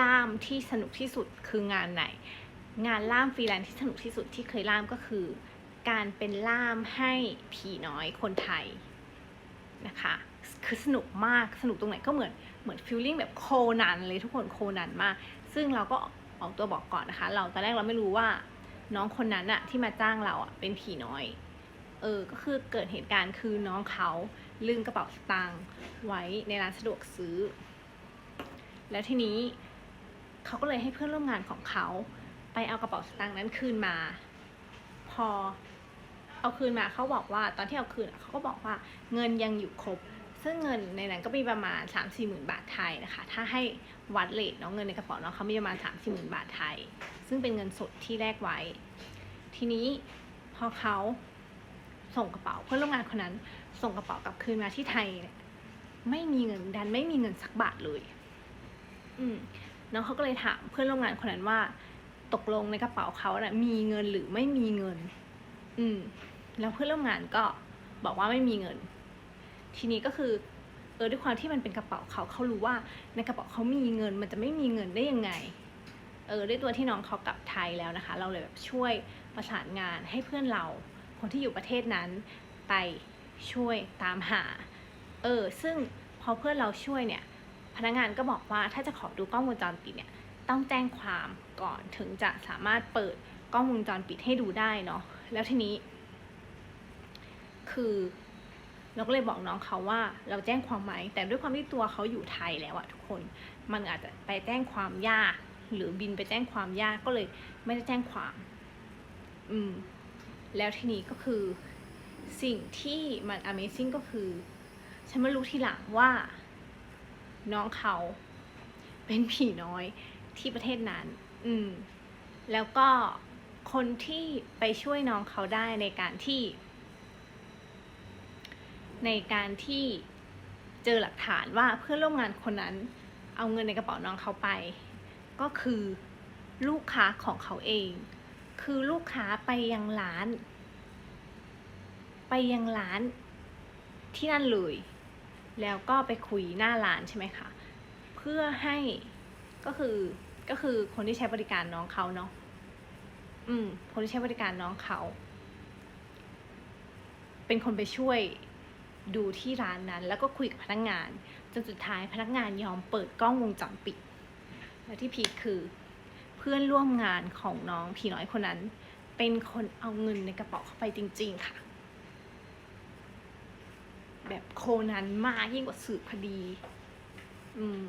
ล่ามที่สนุกที่สุดคืองานไหน งานล่ามฟรีแลนซ์ที่สนุกที่สุดที่เคยล่ามก็คือ การเป็นล่ามให้ผีน้อยคนไทยนะคะคือสนุกมากสนุกตรงไหนก็เหมือนเหมือนฟิลลิ่งแบบโคนันเลยทุกคนโคนันมาก ซึ่งเราก็ออกตัวบอกก่อนนะคะ เราตอนแรกเราไม่รู้ว่าน้องคนนั้นอะที่มาจ้างเราอะเป็นผีน้อย เออ ก็คือเกิดเหตุการณ์คือน้องเขาลืมกระเป๋าสตางค์ไว้ในร้านสะดวกซื้อ แล้วทีนี้ เขาก็เลยให้เพื่อนร่วมงานของเขาไปเอากระเป๋าสตางค์นั้นคืนมา พอเอาคืนมาเขาบอกว่าตอนที่เอาคืนเขาก็บอกว่าเงินยังอยู่ครบ ซึ่งเงินในนั้นก็มีประมาณ 3 4หมื่นบาทไทยนะคะ ถ้าให้วัดเลทเนาะเงินในกระเป๋าเนาะเขามีประมาณ 3 4หมื่นบาทไทย ซึ่งเป็นเงินสดที่แลกไว้ ทีนี้พอเขาส่งกระเป๋าเพื่อนร่วมงานคนนั้น ส่งกระเป๋ากลับคืนมาที่ไทยเนี่ยไม่มีเงินดันไม่มีเงินสักบาทเลย อืม น้องเขาก็เลยถามเพื่อนร่วมงานคนนั้นว่า ตกลงในกระเป๋าเขาน่ะมีเงินหรือไม่มีเงิน อืม แล้วเพื่อนร่วมงานก็บอกว่าไม่มีเงิน ทีนี้ก็คือเออด้วยความที่มันเป็นกระเป๋าเขาเขารู้ว่าในกระเป๋าเขามีเงิน มันจะไม่มีเงินได้ยังไง เออด้วยตัวที่น้องเขากลับไทยแล้วนะคะ เราเลยแบบช่วยประสานงานให้เพื่อนเรา คนที่อยู่ประเทศนั้นไปช่วยตามหา เออ ซึ่งพอเพื่อนเราช่วยเนี่ย พนักงานก็บอกว่าถ้าจะขอดูกล้องวงจรปิดเนี่ยต้องแจ้งความก่อนถึงจะสามารถเปิดกล้องวงจรปิดให้ดูได้เนาะแล้วทีนี้ คือเราก็เลยบอกน้องเขาว่าเราแจ้งความไหมแต่ด้วยความที่ตัวเขาอยู่ไทยแล้วอะทุกคน มันอาจจะไปแจ้งความยาก หรือบินไปแจ้งความยากก็เลยไม่ได้แจ้งความ อืม แล้วทีนี้ก็คือสิ่งที่มัน Amazing ก็คือ ฉันมารู้ทีหลังว่า น้องเขาเป็นผีน้อยที่ประเทศนั้น อืม แล้วก็คนที่ไปช่วยน้องเขาได้ในการที่ ในการที่เจอหลักฐานว่าเพื่อนร่วมงานคนนั้น เอาเงินในกระเป๋าน้องเขาไป ก็คือลูกค้าของเขาเอง คือลูกค้าไปยังร้าน ไปยังร้านที่นั่นเลย แล้วก็ไปคุยหน้าร้านใช่ไหมคะ เพื่อให้ก็คือก็คือคนที่ใช้บริการน้องเขาเนาะ อืม คนที่ใช้บริการน้องเขา เป็นคนไปช่วยดูที่ร้านนั้น แล้วก็คุยกับพนักงาน จนสุดท้ายพนักงานยอมเปิดกล้องวงจรปิด และที่พีคคือเพื่อนร่วมงานของน้องผีน้อยคนนั้น เป็นคนเอาเงินในกระเป๋าเข้าไปจริง ๆ ค่ะ แบบโคนันมากยิ่งกว่าสืบคดี อืม